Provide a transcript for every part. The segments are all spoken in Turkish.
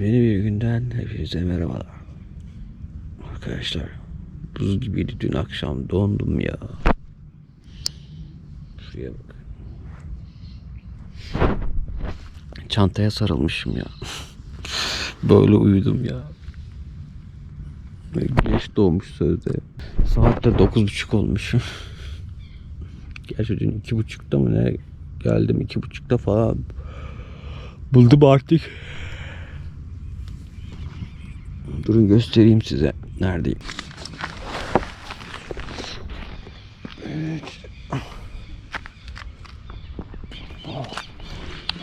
Yeni bir günden hepinize merhabalar. Arkadaşlar buz gibiydi dün akşam dondum ya. Şuraya bak. Çantaya sarılmışım ya. Böyle uyudum ya. Güneş doğmuş sözde. Saat de dokuz buçuk olmuş. Gerçi dün iki buçukta mı ne geldim iki buçukta falan. Buldum artık. Durun göstereyim size neredeyim.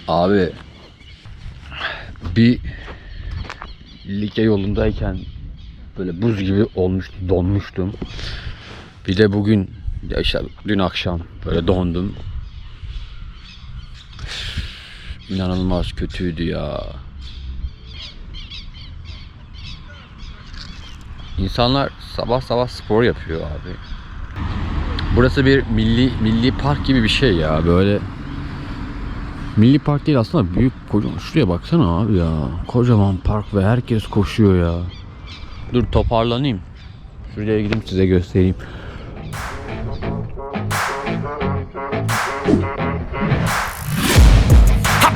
Abi bir lige yolundayken böyle buz gibi olmuş donmuştum. Bir de bugün ya işte dün akşam böyle dondum. İnanılmaz kötüydü ya. İnsanlar sabah sabah spor yapıyor abi. Burası bir milli milli park gibi bir şey ya böyle. Milli park değil aslında büyük kocaman. Şuraya baksana abi ya. Kocaman park ve herkes koşuyor ya. Dur toparlanayım. Şuraya gideyim size göstereyim.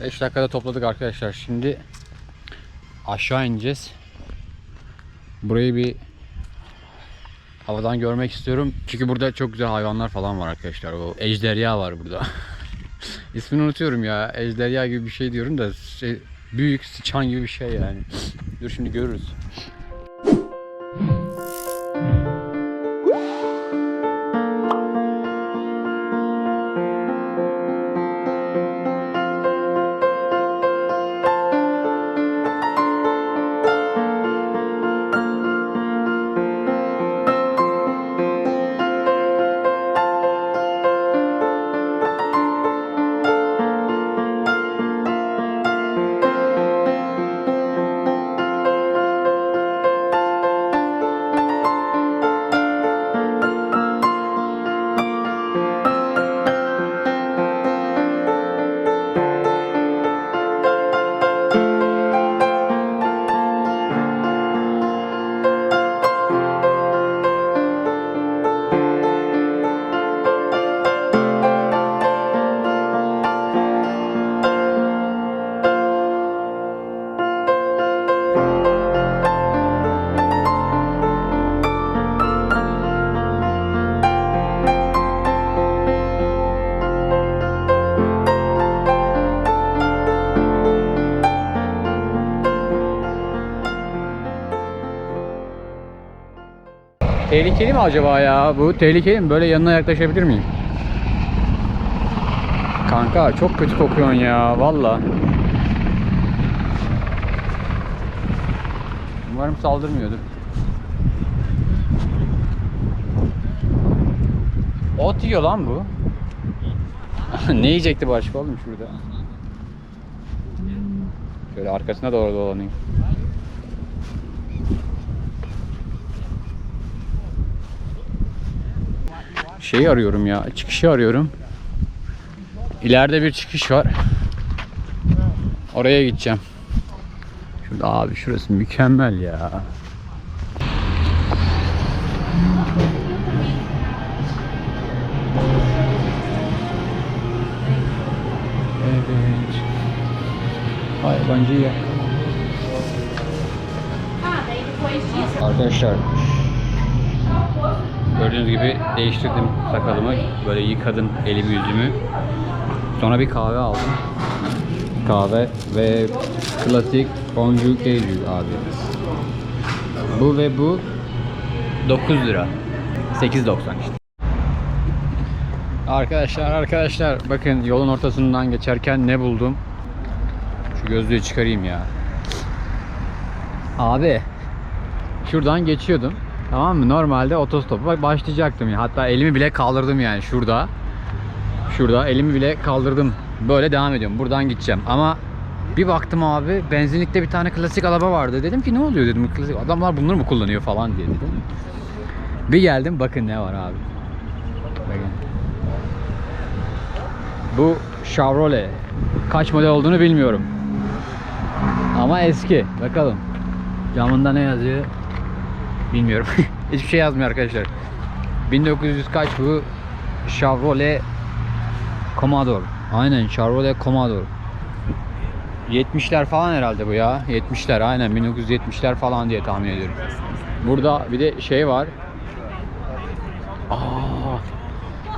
5 dakikada topladık arkadaşlar. Şimdi aşağı ineceğiz. Burayı bir havadan görmek istiyorum. Çünkü burada çok güzel hayvanlar falan var arkadaşlar. O ejderha var burada. İsmini unutuyorum ya. Ejderha gibi bir şey diyorum da şey, büyük sıçan gibi bir şey yani. Dur şimdi görürüz. Tehlikeli mi acaba ya? Bu tehlikeli mi? Böyle yanına yaklaşabilir miyim? Kanka çok kötü kokuyorsun ya valla. Umarım saldırmıyordur. Ot yiyor lan bu. ne yiyecekti başka oğlum şurada? Şöyle arkasına doğru dolanayım. Şeyi arıyorum ya. Çıkışı arıyorum. İleride bir çıkış var. Oraya gideceğim. Şurada abi şurası mükemmel ya. Evet. Hayvancı ya. Arkadaşlar Gördüğünüz gibi değiştirdim sakalımı. Böyle yıkadım elimi yüzümü. Sonra bir kahve aldım. Kahve ve klasik bonjour keju abi. Bu ve bu 9 lira. 8.90 işte. Arkadaşlar arkadaşlar bakın yolun ortasından geçerken ne buldum? Şu gözlüğü çıkarayım ya. Abi şuradan geçiyordum. Tamam mı? Normalde otostopa başlayacaktım ya. Hatta elimi bile kaldırdım yani şurada. Şurada elimi bile kaldırdım. Böyle devam ediyorum. Buradan gideceğim. Ama bir baktım abi benzinlikte bir tane klasik araba vardı. Dedim ki ne oluyor dedim. Klasik adamlar bunları mı kullanıyor falan diye dedim. Bir geldim bakın ne var abi. Bakın. Bu Chevrolet. Kaç model olduğunu bilmiyorum. Ama eski. Bakalım. Camında ne yazıyor? Bilmiyorum. Hiçbir şey yazmıyor arkadaşlar. 1900 kaç bu? Chevrolet Commodore. Aynen Chevrolet Commodore. 70'ler falan herhalde bu ya. 70'ler aynen 1970'ler falan diye tahmin ediyorum. Burada bir de şey var. Aa,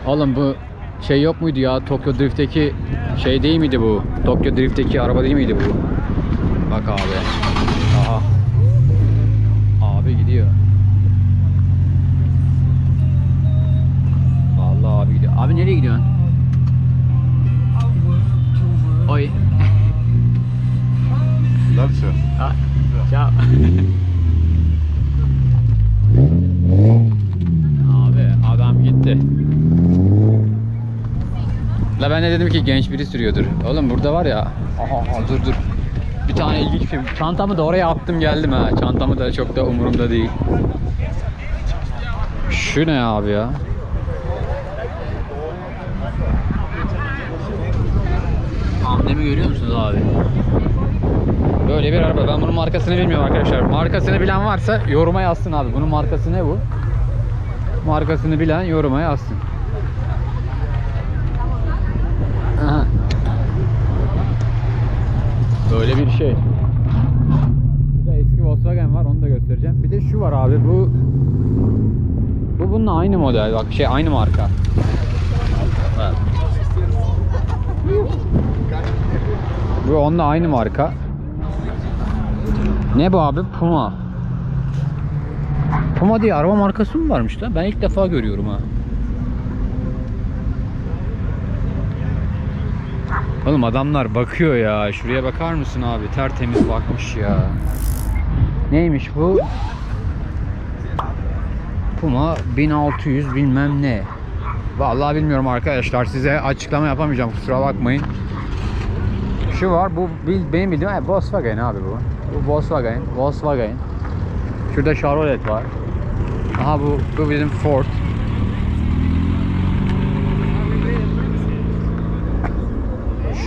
oğlum bu şey yok muydu ya? Tokyo Drift'teki şey değil miydi bu? Tokyo Drift'teki araba değil miydi bu? Bak abi. Aha. Abi nereye gidiyorsun? Oy. Grazie. Ah, ciao. Abi adam gitti. La ben de dedim ki genç biri sürüyordur. Oğlum burada var ya. Aha, aha dur dur. Bir tane ilginç film. Çantamı da oraya attım geldim ha. Çantamı da çok da umurumda değil. Şu ne abi ya? Amblemi görüyor musunuz abi? Böyle bir araba. Ben bunun markasını bilmiyorum arkadaşlar. Markasını bilen varsa yoruma yazsın abi. Bunun markası ne bu? Markasını bilen yoruma yazsın. Aha. Böyle bir şey. Burada eski Volkswagen var onu da göstereceğim. Bir de şu var abi bu bu bununla aynı model bak şey aynı marka. Evet. Bu onunla aynı marka. Ne bu abi? Puma. Puma diye araba markası mı varmış lan? Ben ilk defa görüyorum ha. Oğlum adamlar bakıyor ya. Şuraya bakar mısın abi? Tertemiz bakmış ya. Neymiş bu? Puma 1600 bilmem ne. Vallahi bilmiyorum arkadaşlar. Size açıklama yapamayacağım. Kusura bakmayın. Şu var. Bu benim bildiğim ha, Volkswagen abi bu. Bu Volkswagen. Volkswagen. Şurada Chevrolet var. Aha bu bu bizim Ford.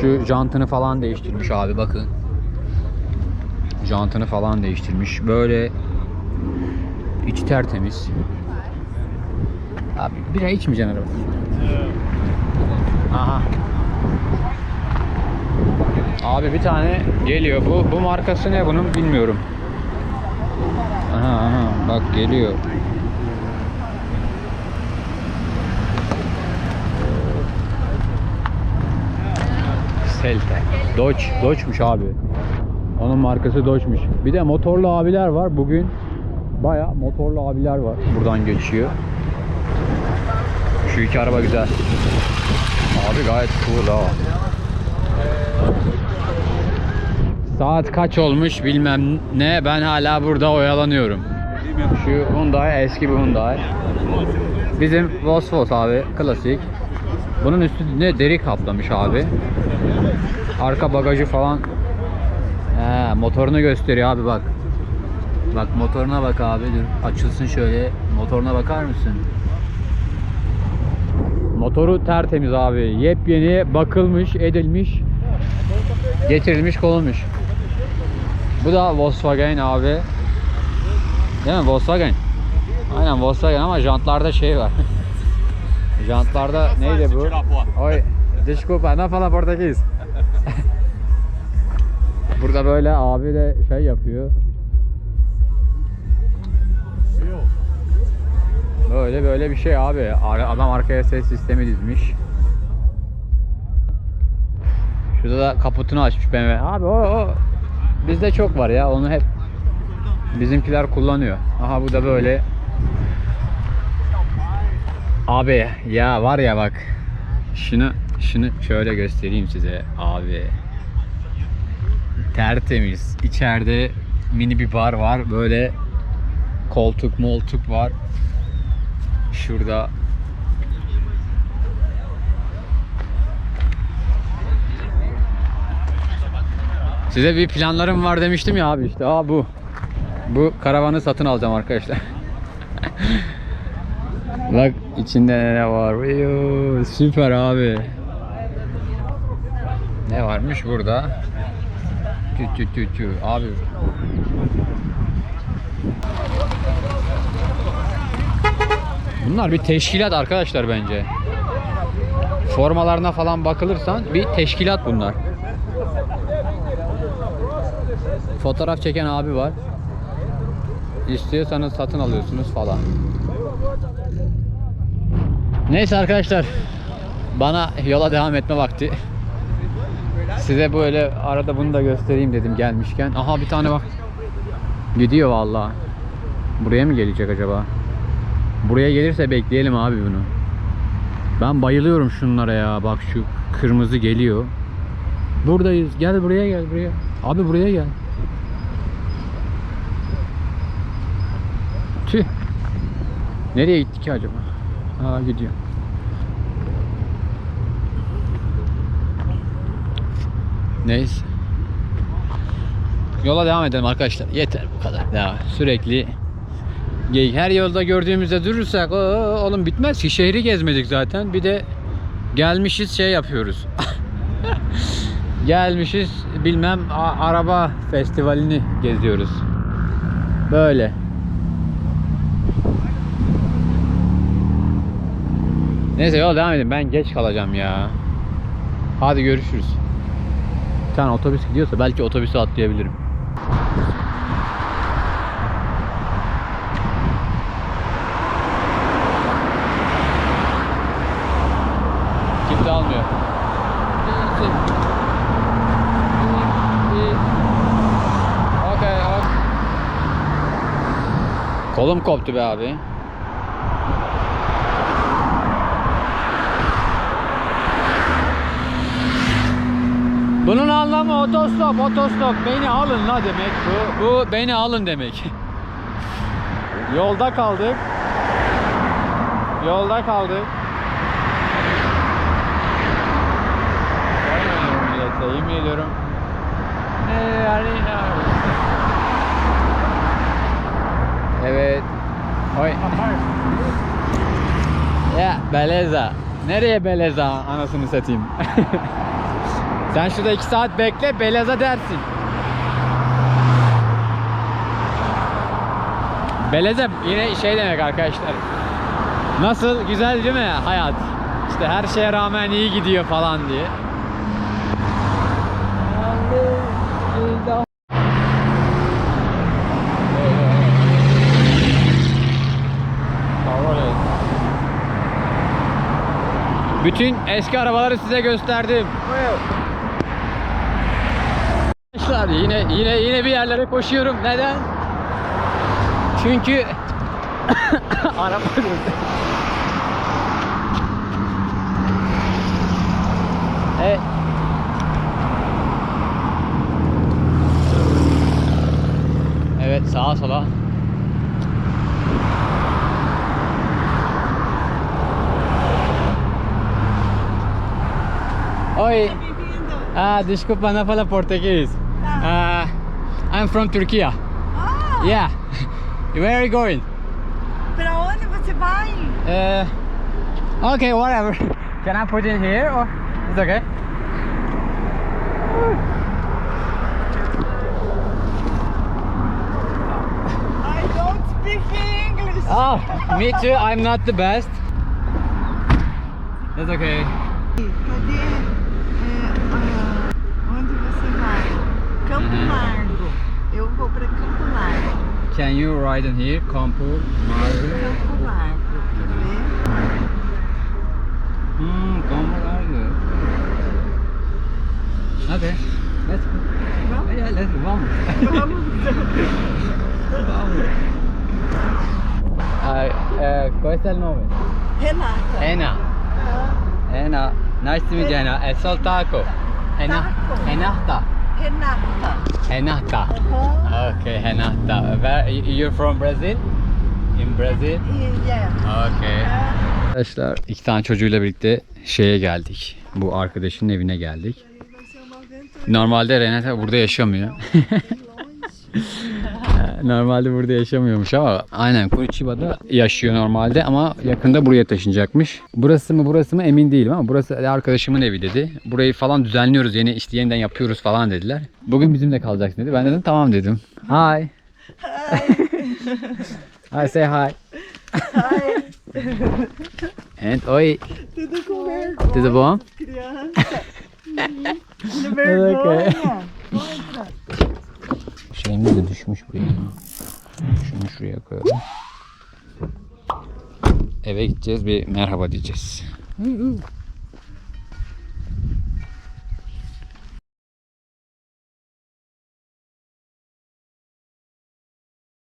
Şu jantını falan değiştirmiş abi bakın. Jantını falan değiştirmiş. Böyle içi tertemiz. Abi bira içmeyeceksin araba. Aha. Abi bir tane geliyor. Bu bu markası ne bunun bilmiyorum. Aha aha bak geliyor. Celta. Dodge. Dodge'muş abi. Onun markası Dodge'muş. Bir de motorlu abiler var. Bugün baya motorlu abiler var. Buradan geçiyor. Şu iki araba güzel. Abi gayet cool ha. Saat kaç olmuş bilmem ne. Ben hala burada oyalanıyorum. Şu Hyundai eski bir Hyundai. Bizim Volkswagen abi klasik. Bunun üstüne deri kaplamış abi. Arka bagajı falan. He, motorunu gösteriyor abi bak. Bak motoruna bak abi dur. Açılsın şöyle. Motoruna bakar mısın? Motoru tertemiz abi. Yepyeni bakılmış, edilmiş. Getirilmiş, konulmuş. Bu da Volkswagen abi. Değil mi? Volkswagen. Aynen Volkswagen ama jantlarda şey var. jantlarda neydi bu? Oy, desculpa, no fala português. Burada böyle abi de şey yapıyor. Böyle böyle bir şey abi. Adam arkaya ses sistemi dizmiş. Şurada da kaputunu açmış BMW. Abi o, o bizde çok var ya. Onu hep bizimkiler kullanıyor. Aha bu da böyle. Abi ya var ya bak. Şunu şunu şöyle göstereyim size abi. Tertemiz. İçeride mini bir bar var. Böyle koltuk moltuk var. Şurada Size bir planlarım var demiştim ya abi işte. Aa bu. Bu karavanı satın alacağım arkadaşlar. Bak içinde ne var? Yoo, süper abi. Ne varmış burada? Tü tü tü tü. Abi. Bunlar bir teşkilat arkadaşlar bence. Formalarına falan bakılırsan bir teşkilat bunlar. Fotoğraf çeken abi var. İstiyorsanız satın alıyorsunuz falan. Neyse arkadaşlar. Bana yola devam etme vakti. Size böyle arada bunu da göstereyim dedim gelmişken. Aha bir tane bak. Gidiyor vallahi. Buraya mı gelecek acaba? Buraya gelirse bekleyelim abi bunu. Ben bayılıyorum şunlara ya. Bak şu kırmızı geliyor. Buradayız. Gel buraya gel buraya. Abi buraya gel. Nereye gitti ki acaba? Aa gidiyor. Neyse. Yola devam edelim arkadaşlar. Yeter bu kadar. Devam. Sürekli geyik. Her yolda gördüğümüzde durursak o oğlum bitmez ki. Şehri gezmedik zaten. Bir de gelmişiz şey yapıyoruz. gelmişiz bilmem araba festivalini geziyoruz. Böyle. Neyse yola devam edin. Ben geç kalacağım ya. Hadi görüşürüz. Bir tane otobüs gidiyorsa belki otobüsü atlayabilirim. Kimse almıyor. Kolum koptu be abi. Bunun anlamı otostop, otostop. Beni alın la demek bu. Bu beni alın demek. Yolda kaldık. Yolda kaldık. Millete, yemin ediyorum. Ee, yani, Evet. Oy. Ya beleza. Nereye beleza anasını satayım. Sen şurada iki saat bekle beleza dersin. Beleza yine şey demek arkadaşlar. Nasıl güzel değil mi hayat? İşte her şeye rağmen iyi gidiyor falan diye. Bütün eski arabaları size gösterdim. Arkadaşlar yine yine yine bir yerlere koşuyorum. Neden? Çünkü araba durdu. Evet. Evet sağa sola. Oi. Ah, desculpa, não fala português. Uh, I'm from Turkey. Ah, Yeah. Where are you going? pra onde você vai? Uh, okay, whatever. Can I put it here or it's okay? I don't speak English. Oh, me too. I'm not the best. That's okay. Largo. Eu vou pra Campo Largo. Can you write in here? Campo Largo. Campo Largo. Quer ver? Hmm, Campo Largo. Okay, let's go. Vamos? Yeah, let's. Vamos. Vamos. Vamos. Uh, uh, ¿Cuál es el nombre? Renata. Ena. Ah. Nice to meet you, Ena. Es el taco. Ena. Taco. Renata. Renata. Aham. Okay, Renata. Where you're from Brazil? In Brazil? E, yeah. Okay. Arkadaşlar iki tane çocuğuyla birlikte şeye geldik. Bu arkadaşın evine geldik. Normalde Renata burada yaşamıyor. normalde burada yaşamıyormuş ama aynen Curitiba yaşıyor normalde ama yakında buraya taşınacakmış. Burası mı burası mı emin değilim ama burası arkadaşımın evi dedi. Burayı falan düzenliyoruz yeni işte yeniden yapıyoruz falan dediler. Bugün bizimle kalacaksın dedi. Ben dedim tamam dedim. Hi. Hi say hi. Ai, And oi. tudo com vergonha. Tudo bom? Criança. Okay. vergonha. Conta. Şeyimiz de düşmüş buraya. Şunu şuraya koyalım. Eve gideceğiz bir merhaba diyeceğiz.